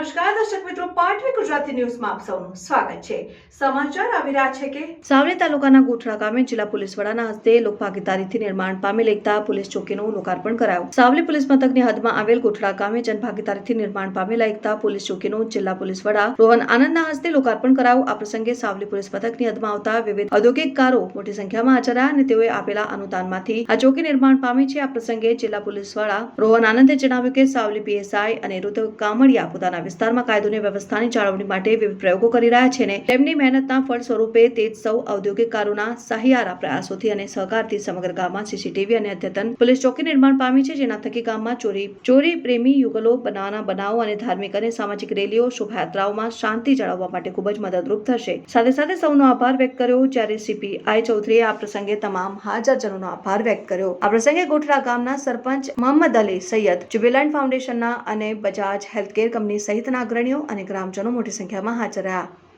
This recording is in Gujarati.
નમસ્કાર, દર્શક મિત્રો, પાટવી ગુજરાતી ન્યૂઝમાં આપ સૌનું સ્વાગત છે. સમાચાર આવી રહ્યા છે કે સાવલી તાલુકાના ગોઠડા ગામે જિલ્લા પોલીસ વડાના હસ્તે લોકભાગીદારીથી નિર્માણ પામેલ એકતા પોલીસ ચોકીનું લોકાર્પણ કરાયું. સાવલી પોલીસ મથકની હદમાં આવેલ ગોઠડા ગામે જનભાગીદારીથી નિર્માણ પામેલા એકતા પોલીસ ચોકીનું જિલ્લા પોલીસ વડા રોહન આનંદના હસ્તે લોકાર્પણ કરાયું. આ પ્રસંગે સાવલી પોલીસ મથકની હદમાં આવતા વિવિધ ઔદ્યોગિકકારો મોટી સંખ્યામાં હાજર રહ્યા અને તેઓએ આપેલા અનુદાનમાંથી આ ચોકી નિર્માણ પામી છે. આ પ્રસંગે જિલ્લા પોલીસ વડા રોહન આનંદે જણાવ્યું કે સાવલી પીએસઆઈ અને રુદ્ર કામડિયા પોતાના વિસ્તારમાં કાયદોની વ્યવસ્થાની જાળવણી માટે વિવિધ પ્રયોગો કરી રહ્યા છે ને તેમની મહેનતના ફળ સ્વરૂપે તે જ સૌ ઔદ્યોગિકકારોના સહિયારા પ્રયાસોથી અને સહકારથી સમગ્ર ગામમાં સીસીટીવી અને અદ્યતન પોલીસ ચોકી નિર્માણ પામી છે. જેના થકી ગામમાં ચોરી ચોરી પ્રેમી યુગલો બનાવવાના બનાવો અને ધાર્મિક અને સામાજિક રેલીઓ, શોભાયાત્રાઓમાં શાંતિ જાળવવા માટે ખૂબ જ મદદરૂપ થશે. સાથે સાથે સૌનો આભાર વ્યક્ત કર્યો. જ્યારે સીપીઆઈ ચૌધરીએ આ પ્રસંગે તમામ હાજરજનોનો આભાર વ્યક્ત કર્યો. આ પ્રસંગે ગોઠરા ગામના સરપંચ મોહમ્મદ અલી સૈયદ, જ્યુબિલન્ટ ફાઉન્ડેશનના અને બજાજ હેલ્થકેર કંપની સહિતના અગ્રણીઓ અને ગ્રામજનો મોટી સંખ્યામાં હાજર રહ્યા.